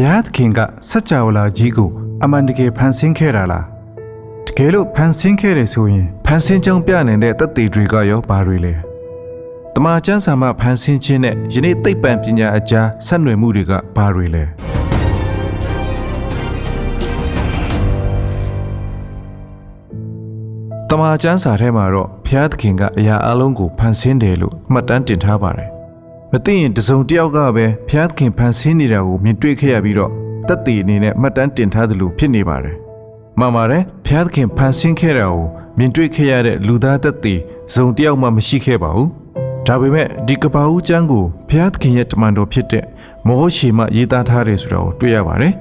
ဖျားသခင်ကစัจ java လာကြီးကိုအမှန်တကယ်ဖန်ဆင်းခဲ့တာလားတကယ်လို့ဖန်ဆင်းခဲ့တယ်ဆိုရင်ဖန်ဆင်းကြောင်းပြနေတဲ့တသက်တွေကရောဘာတွေလဲတမန်ကျမ်းစာမှာဖန်ဆင်းခြင်းနဲ့ယနေ့သိပ္ပံပညာအကြားဆက်နွယ်မှုတွေကဘာတွေလဲတမန်ကျမ်းစာထဲမှာတော့ဖျားသခင်ကအရာအလုံးကိုဖန်ဆင်းတယ်လို့မှတ်တမ်းတင်ထားပါတယ် မသိရင်တစုံတစ်ယောက်ကပဲဖျားသခင်ဖန်ဆင်းနေတာကိုမြင်တွေ့ခဲ့ရပြီးတော့တက်တည်အနေနဲ့မှတ်တမ်းတင်ထားသလိုဖြစ်နေပါတယ်မှန်ပါတယ်ဖျားသခင်ဖန်ဆင်းခဲ့တာကိုမြင်တွေ့ခဲ့ရတဲ့လူသားတက်တည်ဇုံတစ်ယောက်မှမရှိခဲ့ပါဘူးဒါပေမဲ့ဒီကပ္ပဦးကျမ်းကိုဖျားသခင်ရဲ့တမန်တော်ဖြစ်တဲ့မောရှေမှရေးသားထားတယ်ဆိုတာကိုတွေ့ရပါတယ်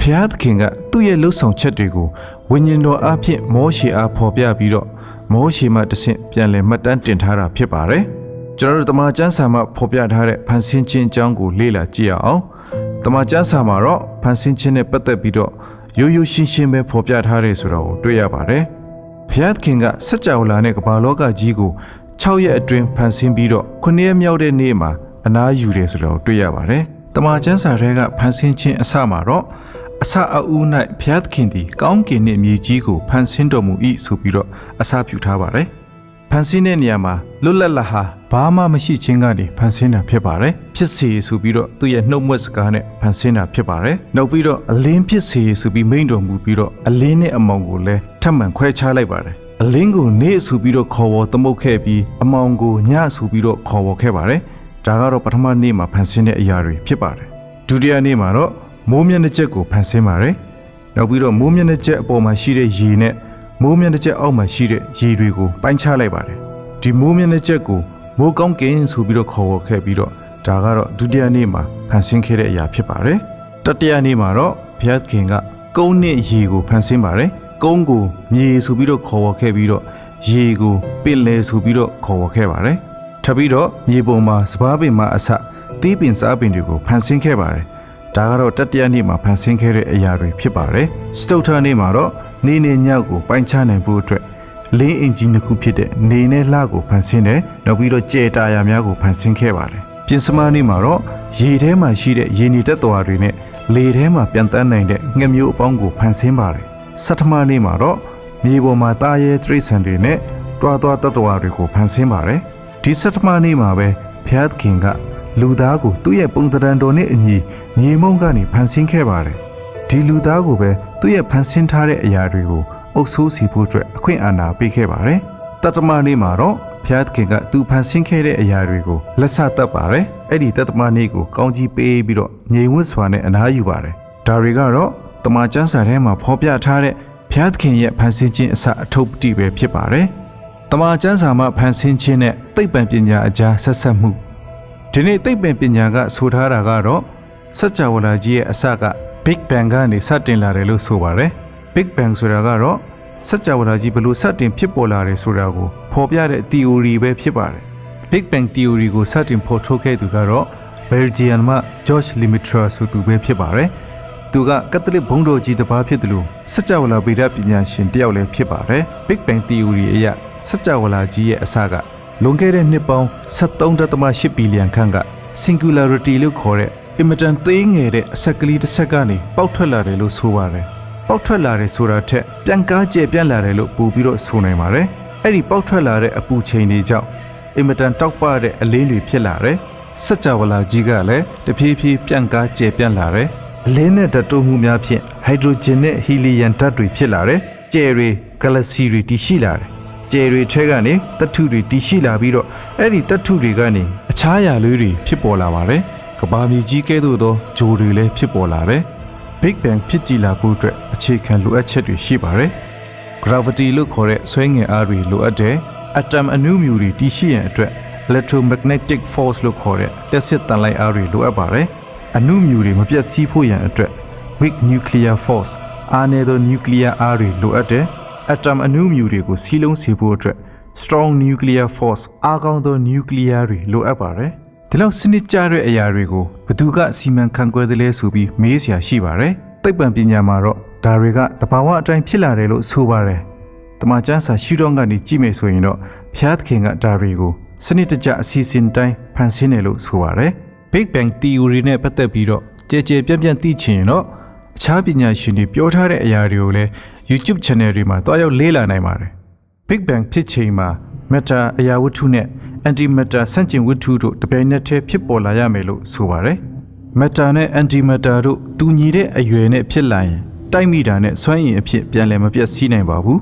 ဖျားသခင်ကသူ့ရဲ့လှုပ်ဆောင်ချက်တွေကိုဝိညာဉ်တော်အားဖြင့်မောရှေအားဖော်ပြပြီးတော့မောရှေမှတဆင့်ပြန်လည်မှတ်တမ်းတင်ထားတာဖြစ်ပါတယ် ကျွန်တော်တို့တမန်ကျမ်းစာမှာဖော်ပြထားတဲ့ဖန်ဆင်းခြင်းအကြောင်းကိုလေ့လာကြည့်ရအောင်တမန်ကျမ်းစာမှာတော့ဖန်ဆင်းခြင်းနဲ့ပတ်သက်ပြီးတော့ရိုးရိုးရှင်းရှင်းပဲဖော်ပြထားတယ်ဆိုတာကိုတွေ့ရပါတယ်ဖျားသခင်ကစัจ java လာနဲ့ကမ္ဘာလောကကြီးကို6ရက်အတွင်းဖန်ဆင်းပြီးတော့9ရက်မြောက်တဲ့နေ့မှာအနားယူတယ်ဆိုတာကိုတွေ့ရပါတယ်တမန်ကျမ်းစာတွေကဖန်ဆင်းခြင်းအစမှာတော့အစအဦး၌ဘုရားသခင်သည်ကောင်းကင်နှင့်မြေကြီးကိုဖန်ဆင်းတော်မူ၏ဆိုပြီးတော့အစပြုထားပါတယ်။ ဖန်ဆင်းတဲ့နေရာမှာလွတ်လပ်လဟာဘာမှမရှိခြင်းကနေဖန်ဆင်းတာဖြစ်ပါတယ်။ဖြစ်စေဆိုပြီးတော့သူ့ရဲ့နှုတ်မွက်စကားနဲ့ဖန်ဆင်းတာဖြစ်ပါတယ်။နောက်ပြီးတော့အလင်းဖြစ်စေဆိုပြီးမိန့်တော်မူပြီးတော့အလင်းနဲ့အမောင်ကိုလည်းထပ်မံခွဲခြားလိုက်ပါတယ်။အလင်းကိုနေဆိုပြီးတော့ခေါ်ဝေါ်သမုတ်ခဲ့ပြီးအမောင်ကိုညဆိုပြီးတော့ခေါ်ဝေါ်ခဲ့ပါတယ်။ဒါကတော့ပထမနေ့မှာဖန်ဆင်းတဲ့အရာတွေဖြစ်ပါတယ်။ဒုတိယနေ့မှာတော့မိုးမျက်နှာချက်ကိုဖန်ဆင်းပါတယ်။နောက်ပြီးတော့မိုးမျက်နှာချက်အပေါ်မှာရှိတဲ့ရေနဲ့ မိုးမျက်နှာချက်အောက်မှာရှိတဲ့ရေတွေကိုပိုင်းခြားလိုက်ပါတယ်။ဒီမိုးမျက်နှာချက်ကိုမိုးကောင်းကင်ဆိုပြီးတော့ခေါ်ဝေါ်ခဲ့ပြီးတော့ဒါကတော့ဒုတိယနေ့မှာဖန်ဆင်းခဲ့တဲ့အရာဖြစ်ပါတယ်။တတိယနေ့မှာတော့ဘုရားခင်ကကုန်းနဲ့ရေကိုဖန်ဆင်းပါတယ်။ကုန်းကိုမြေဆိုပြီးတော့ခေါ်ဝေါ်ခဲ့ပြီးတော့ရေကိုပင်လယ်ဆိုပြီးတော့ခေါ်ဝေါ်ခဲ့ပါတယ်။ထပ်ပြီးတော့မြေပုံမှာစပားပင်မှာအစသီးပင်စားပင်တွေကိုဖန်ဆင်းခဲ့ပါတယ်။ ဒါကတော့တတိယနေ့မှာဖန်ဆင်းခဲ့တဲ့အရာတွေဖြစ်ပါတယ်။စတုထနေ့မှာတော့နေနေညောက်ကိုပိုင်းခြားနိုင်ဖို့အတွက်လင်းအင်ဂျင်တစ်ခုဖြစ်တဲ့နေနဲ့လှကိုဖန်ဆင်းတယ်။နောက်ပြီးတော့ကြဲတာယာများကိုဖန်ဆင်းခဲ့ပါတယ်။ပြင်စမနေ့မှာတော့ရေထဲမှာရှိတဲ့ရေနေတက်သွားတွေနဲ့လေထဲမှာပြန်တန်းနိုင်တဲ့ငှက်မျိုးအပေါင်းကိုဖန်ဆင်းပါတယ်။ဆဋ္ဌမနေ့မှာတော့မြေပေါ်မှာတာရဲတရိษံတွေနဲ့တွားတွားတက်သွားတွေကိုဖန်ဆင်းပါတယ်။ဒီဆဋ္ဌမနေ့မှာပဲဘုရားသခင်က လူသားကိုသူ့ရဲ့ပုံသဏ္ဍာန်တော်နဲ့အညီမြေမုံကနေဖန်ဆင်းခဲ့ပါတယ်။ဒီလူသားကိုပဲသူ့ရဲ့ဖန်ဆင်းထားတဲ့အရာတွေကိုအုပ်ဆိုးစီဖို့အတွက်အခွင့်အာဏာပေးခဲ့ပါတယ်။တတမနေ့မှာတော့ဘုရားသခင်ကသူဖန်ဆင်းခဲ့တဲ့အရာတွေကိုလက်ဆတတ်ပါတယ်။အဲ့ဒီတတမနေ့ကိုကောင်းကြီးပေးပြီးတော့ငြိမ်ဝတ်စွာနဲ့အနားယူပါတယ်။ဒါတွေကတော့တမန်ကျမ်းစာထဲမှာဖော်ပြထားတဲ့ဘုရားသခင်ရဲ့ဖန်ဆင်းခြင်းအစအထုပ်ပတိပဲဖြစ်ပါတယ်။တမန်ကျမ်းစာမှာဖန်ဆင်းခြင်းနဲ့သိပ္ပံပညာအကြားဆက်ဆက်မှု ဒီနေ့သိပ္ပံပညာကဆိုထားတာကတော့စัจ java လာကြီးရဲ့အစက Big Bang ကနေစတင်လာတယ်လို့ဆိုပါတယ်။ Big Bang ဆိုတာကတော့စัจ java လာကြီးဘယ်လိုစတင်ဖြစ်ပေါ်လာတယ်ဆိုတာကိုဖော်ပြတဲ့ theory ပဲဖြစ်ပါတယ်။ Big Bang theory ကိုစတင်ဖော်ထုတ်ခဲ့သူကတော့ Belgian မှ George Lemaitre ဆိုသူပဲဖြစ်ပါတယ်။သူကကက်သလစ်ဘုန်းတော်ကြီးတစ်ပါးဖြစ်တယ်လို့စัจ java လာဗေဒပညာရှင်တစ်ယောက်လည်းဖြစ်ပါတယ်။ Big Bang theory အရစัจ java လာကြီးရဲ့အစက လွန်ခဲ့တဲ့နှစ်ပေါင်း73.8ဘီလီယံခန့်က singularity လို့ခေါ်တဲ့အင်မတန်သေးငယ်တဲ့အဆက်ကလေးတစ်ဆက်ကနေပေါက်ထွက်လာတယ်လို့ဆိုပါတယ်။ပေါက်ထွက်လာတယ်ဆိုတာထက်ပြန်ကားကျပြန့်လာတယ်လို့ပို့ပြီးတော့ဆိုနိုင်ပါတယ်။အဲ့ဒီပေါက်ထွက်လာတဲ့အပူချိန်တွေကြောင့်အင်မတန်တောက်ပတဲ့အလင်းတွေဖြစ်လာတယ်။စัจ java လာကြီးကလည်းတဖြည်းဖြည်းပြန်ကားကျပြန့်လာတယ်။အလင်းနဲ့ဓာတ်တိုးမှုများဖြင့်ဟိုက်ဒရိုဂျင်နဲ့ဟီလီယမ်ဓာတ်တွေဖြစ်လာတယ်။ကျယ်တွေဂါလက်ဆီတွေတည်ရှိလာတယ်။ ကျယ်တွေထဲကနေတထုတွေတည်ရှိလာပြီးတော့အဲ့ဒီတထုတွေကနေအခြားရာလေးတွေဖြစ်ပေါ်လာပါတယ်။ကဘာမြေကြီးကဲ့သို့သောဂျိုတွေလည်းဖြစ်ပေါ်လာတယ်။ Big Bang ဖြစ်ကြည်လာဖို့အတွက်အခြေခံလိုအပ်ချက်တွေရှိပါတယ်။ Gravity လို့ခေါ်တဲ့ဆွဲငင်အားတွေလိုအပ်တယ်။ Atom အနုမြူတွေတည်ရှိရန်အတွက် Electromagnetic Force လို့ခေါ်တဲ့လက်စစ်တန်လိုက်အားတွေလိုအပ်ပါတယ်။အနုမြူတွေမပြတ်စီးဖို့ရန်အတွက် Weak Nuclear Force အားနည်းသော nuclear အားတွေလိုအပ်တယ်။ atom အနုမြူတွေကိုစီးလုံးစေဖို့အတွက် strong nuclear force အားကောင်းသော nuclear တွေလိုအပ်ပါတယ်။ဒီလောက်စနစ်ကျတဲ့အရာတွေကိုဘယ်သူကစီမံခန့်ခွဲသလဲဆိုပြီးမေးစရာရှိပါတယ်။သိပ္ပံပညာမှာတော့ဒါတွေကတဘာဝအတိုင်းဖြစ်လာတယ်လို့ဆိုပါတယ်။တမန်ကျမ်းစာရှုထောင့်ကနေကြည့်မယ်ဆိုရင်တော့ဘုရားသခင်ကဒါတွေကိုစနစ်တကျအစီအစဉ်တိုင်းဖန်ဆင်းတယ်လို့ဆိုပါတယ်။ Big Bang Theory နဲ့ပတ်သက်ပြီးတော့ကြဲကြဲပြန့်ပြန့်သိချင်ရင်တော့ အခြားပညာရှင်တွေပြောထားတဲ့အရာတွေကိုလည်း YouTube channel တွေမှာတွားရောက်လေ့လာနိုင်ပါတယ် Big Bang ဖြစ်ချိန်မှာ matter အရာဝတ္ထုနဲ့ antimatter ဆန့်ကျင်ဝတ္ထုတို့တပြိုင်နက်တည်းဖြစ်ပေါ်လာရမယ်လို့ဆိုပါတယ် matter နဲ့ antimatter တို့တူညီတဲ့အရွယ်နဲ့ဖြစ်လာရင်တိုက်မိတာနဲ့စွမ်းရည်အဖြစ်ပြန်လည်မပြတ်စီးနိုင်ပါဘူး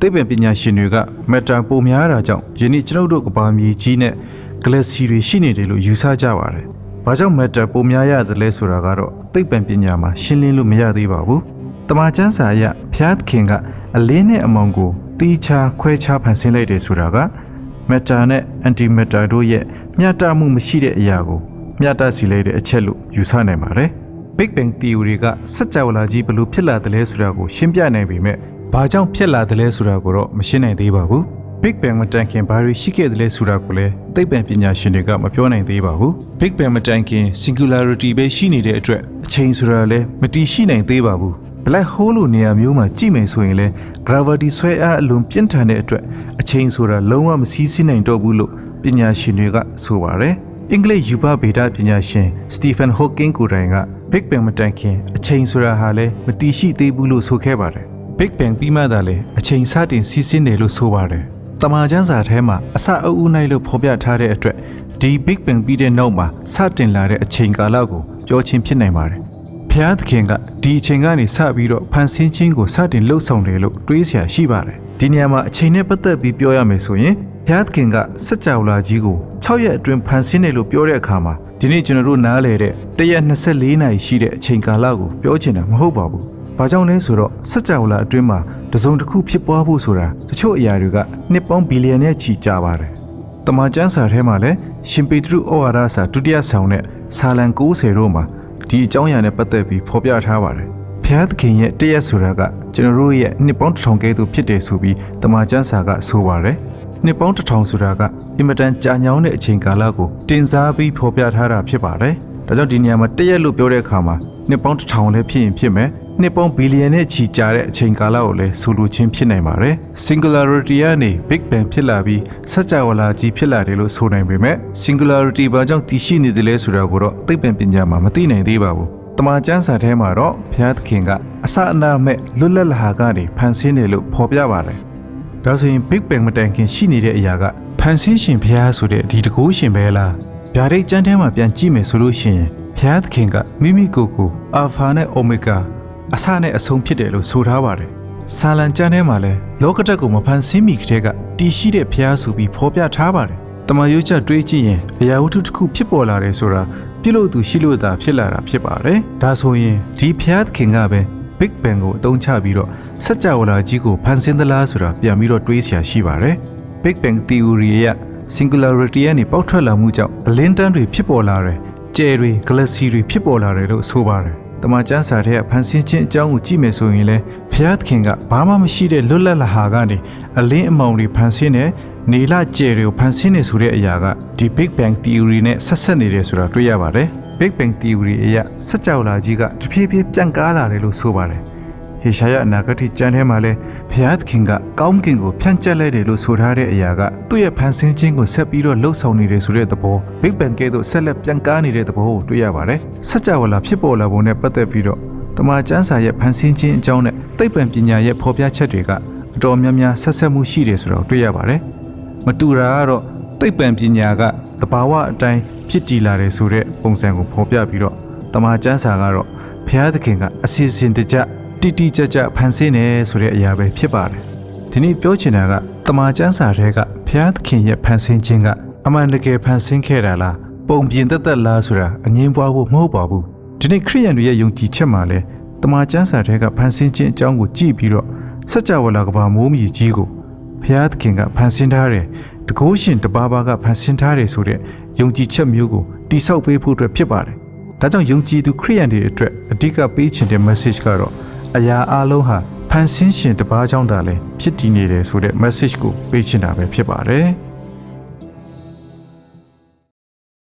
သိပ္ပံပညာရှင်တွေက matter ပိုများတာကြောင့်ယနေ့ကျွန်ုပ်တို့ကဘာမြေကြီးနဲ့ galaxy တွေရှိနေတယ်လို့ယူဆကြပါတယ်။ ဘာကြောင့် matter ပိုများရတယ်လဲဆိုတာကတော့သိပ္ပံပညာမှာရှင်းလင်းလို့မရသေးပါဘူး။တမန်ကျမ်းစာအရဖျားသခင်ကအလင်းနဲ့အမောင်ကိုတီးခြားခွဲခြားဖန်ဆင်းလိုက်တယ်ဆိုတာက matter နဲ့ antimatter တို့ရဲ့မျှတမှုမရှိတဲ့အရာကိုမျှတစီလိုက်တဲ့အချက်လို့ယူဆနိုင်ပါတယ်။ Big Bang Theory ကစัจ java လာကြီးဘယ်လိုဖြစ်လာတယ်လဲဆိုတာကိုရှင်းပြနိုင်ပေမဲ့ဘာကြောင့်ဖြစ်လာတယ်လဲဆိုတာကိုတော့မရှင်းနိုင်သေးပါဘူး။ Big Bang မတိုင်ခင်ဘာတွေရှိခဲ့တယ်လဲဆိုတာကိုလည်းသိပ္ပံပညာရှင်တွေကမပြောနိုင်သေးပါဘူး။ Big Bang မတိုင်ခင် singularity ပဲရှိနေတဲ့အတွက်အချိန်ဆိုတာလည်းမတည်ရှိနိုင်သေးပါဘူး။ Black hole လိုနေရာမျိုးမှာကြည့်မယ်ဆိုရင်လည်း gravity ဆွဲအားအလွန်ပြင်းထန်တဲ့အတွက်အချိန်ဆိုတာလုံးဝမစီးဆင်းနိုင်တော့ဘူးလို့ပညာရှင်တွေကဆိုပါတယ်။အင်္ဂလိပ်ယူပဗေဒပညာရှင် Stephen Hawking ကိုယ်တိုင်က Big Bang မတိုင်ခင်အချိန်ဆိုတာဟာလည်းမတည်ရှိသေးဘူးလို့ဆိုခဲ့ပါတယ်။ Big Bang ပြီးမှသာလေအချိန်စတင်စီးဆင်းတယ်လို့ဆိုပါတယ်။ တမန်ကျမ်းစာထဲမှာအစအအုပ်၌လို့ဖော်ပြထားတဲ့အတွက်ဒီ Big Bang ပြီးတဲ့နောက်မှာစတင်လာတဲ့အချိန်ကာလကိုပြောချင်းဖြစ်နိုင်ပါတယ်။ဖျားသခင်ကဒီအချိန်ကနေစပြီးတော့ဖန်ဆင်းခြင်းကိုစတင်လှုပ်ဆောင်တယ်လို့တွေးဆရာရှိပါတယ်။ဒီနေရာမှာအချိန်နဲ့ပတ်သက်ပြီးပြောရမယ်ဆိုရင်ဖျားသခင်ကစัจ java လာကြီးကို6ရက်အတွင်းဖန်ဆင်းတယ်လို့ပြောတဲ့အခါမှာဒီနေ့ကျွန်တော်တို့နားလည်တဲ့124နာရီရှိတဲ့အချိန်ကာလကိုပြောချင်တာမဟုတ်ပါဘူး။ ဘာကြောင့်လဲဆိုတော့စัจ java လာအတွင်းမှာတစုံတစ်ခုဖြစ်ပွားဖို့ဆိုတာတချို့အရာတွေကနှစ်ပေါင်းဘီလီယံနဲ့ချီကြာပါတယ်။တမန်ကျမ်းစာထဲမှာလည်းရှင်ပေတရုဩဝါဒစာဒုတိယဆောင်နဲ့ဆာလံ90တို့မှာဒီအကြောင်းအရာနဲ့ပတ်သက်ပြီးဖော်ပြထားပါတယ်။ဖျားသခင်ရဲ့တရက်ဆိုတာကကျွန်တော်တို့ရဲ့နှစ်ပေါင်းတစ်ထောင်ကဲသို့ဖြစ်တယ်ဆိုပြီးတမန်ကျမ်းစာကဆိုပါတယ်။နှစ်ပေါင်းတစ်ထောင်ဆိုတာကအင်မတန်ကြာညောင်းတဲ့အချိန်ကာလကိုတင်စားပြီးဖော်ပြထားတာဖြစ်ပါတယ်။ဒါကြောင့်ဒီနေရာမှာတရက်လို့ပြောတဲ့အခါမှာနှစ်ပေါင်းတစ်ထောင်လည်းဖြစ်ရင်ဖြစ်မယ်။ နှစ်ပေါင်းဘီလီယံနဲ့ချီကြာတဲ့အချိန်ကာလကိုလည်းဆိုလိုချင်းဖြစ်နိုင်ပါတယ်။ singularity ကနေ big bang ဖြစ်လာပြီးစัจ java လာကြီးဖြစ်လာတယ်လို့ဆိုနိုင်ပေမဲ့ singularity ဘာကြောင့်တည်ရှိနေတယ်လဲဆိုတာကိုတော့သိပ္ပံပညာမှာမသိနိုင်သေးပါဘူး။တမန်ကျမ်းစာထဲမှာတော့ဘုရားသခင်ကအစအနမဲ့လွတ်လပ်လာဟာကနေဖန်ဆင်းတယ်လို့ဖော်ပြပါတယ်။ဒါဆိုရင် big bang မတိုင်ခင်ရှိနေတဲ့အရာကဖန်ဆင်းရှင်ဘုရားဆိုတဲ့ဒီတကူရှင်ပဲလား။ဗျာဒိတ်ကျမ်းထဲမှာပြန်ကြည့်မယ်ဆိုလို့ရှိရင်ဘုရားသခင်ကမိမိကိုယ်ကိုအာဖာနဲ့အိုမီဂါ အစနဲ့အဆုံးဖြစ်တယ်လို့ဆိုထားပါတယ်။ဆာလံကျမ်းထဲမှာလည်းလောကတက်ကိုမဖန်ဆင်းမိကတည်းကတည်ရှိတဲ့ဖျားဆိုပြီးဖော်ပြထားပါတယ်။တမယုတ်ချက်တွေးကြည့်ရင်အရာဝတ္ထုတစ်ခုဖြစ်ပေါ်လာတယ်ဆိုတာပြုလို့သူရှိလို့သာဖြစ်လာတာဖြစ်ပါတယ်။ဒါဆိုရင်ဒီဖျားသခင်ကပဲ Big Bang ကိုအသုံးချပြီးတော့စัจ java လာကြီးကိုဖန်ဆင်းသလားဆိုတာပြန်ပြီးတော့တွေးဆရာရှိပါတယ်။ Big Bang Theory ရဲ့ singularity ကနေပေါက်ထွက်လာမှုကြောင့်အလင်းတန်းတွေဖြစ်ပေါ်လာတယ်။ကျယ်တွေ galaxy တွေဖြစ်ပေါ်လာတယ်လို့ဆိုပါတယ် တမန်ကျမ်းစာထဲကဖန်ဆင်းခြင်းအကြောင်းကိုကြည့်မယ်ဆိုရင်လည်းဘုရားသခင်ကဘာမှမရှိတဲ့လွတ်လပ်လာဟာကနေအလင်းအမောင်တွေဖန်ဆင်းတဲ့နေလကျယ်တွေကိုဖန်ဆင်းနေဆိုတဲ့အရာကဒီ Big Bang Theory နဲ့ဆက်ဆက်နေတယ်ဆိုတာတွေ့ရပါတယ်။ Big Bang Theory အရစัจ java လာကြီးကတဖြည်းဖြည်းပြန်ကားလာတယ်လို့ဆိုပါတယ်။ ဟေရှာယအနာဂတ်ကျမ်းထဲမှာလည်းဘုရားသခင်ကကောင်းကင်ကိုဖြန့်ကျက်လိုက်တယ်လို့ဆိုထားတဲ့အရာကသူ့ရဲ့ဖန်ဆင်းခြင်းကိုဆက်ပြီးတော့လှုပ်ဆောင်နေတယ်ဆိုတဲ့သဘော Big Bang ကဲ့သို့ဆက်လက်ပြန်ကားနေတဲ့သဘောကိုတွေ့ရပါတယ်။စัจ java လာဖြစ်ပေါ်လာပုံနဲ့ပတ်သက်ပြီးတော့တမန်ကျမ်းစာရဲ့ဖန်ဆင်းခြင်းအကြောင်းနဲ့သိပ္ပံပညာရဲ့ဖော်ပြချက်တွေကအတော်များများဆက်ဆက်မှုရှိတယ်ဆိုတော့တွေ့ရပါတယ်။မတူတာကတော့သိပ္ပံပညာကတဘာဝအတိုင်းဖြစ်တည်လာတယ်ဆိုတဲ့ပုံစံကိုဖော်ပြပြီးတော့တမန်ကျမ်းစာကတော့ဘုရားသခင်ကအစီအစဉ်တကျ တိတိကျကျဖန်ဆင်းတယ်ဆိုတဲ့အရာပဲဖြစ်ပါတယ်။ဒီနေ့ပြောချင်တာကတမန်ကျမ်းစာထဲကဘုရားသခင်ရဲ့ဖန်ဆင်းခြင်းကအမှန်တကယ်ဖန်ဆင်းခဲ့တာလားပုံပြင်သက်သက်လားဆိုတာအငင်းပွားဖို့မဟုတ်ပါဘူး။ဒီနေ့ခရိယန်တွေရဲ့ယုံကြည်ချက်မှာလဲတမန်ကျမ်းစာထဲကဖန်ဆင်းခြင်းအကြောင်းကိုကြည့်ပြီးတော့စัจ java လာကဘာမိုးမြည်ကြီးကိုဘုရားသခင်ကဖန်ဆင်းထားတယ်။တကိုးရှင်တပါးပါးကဖန်ဆင်းထားတယ်ဆိုတဲ့ယုံကြည်ချက်မျိုးကိုတိဆောက်ပေးဖို့အတွက်ဖြစ်ပါတယ်။ဒါကြောင့်ယုံကြည်သူခရိယန်တွေအတွက်အဓိကပေးချင်တဲ့ message ကတော့ အရာအလုံးဟာဖန်ဆင်းရှင်တပါးကြောင့်သာလဲဖြစ်တည်နေတယ်ဆိုတဲ့ message ကိုပေးချင်တာပဲဖြစ်ပါတယ်။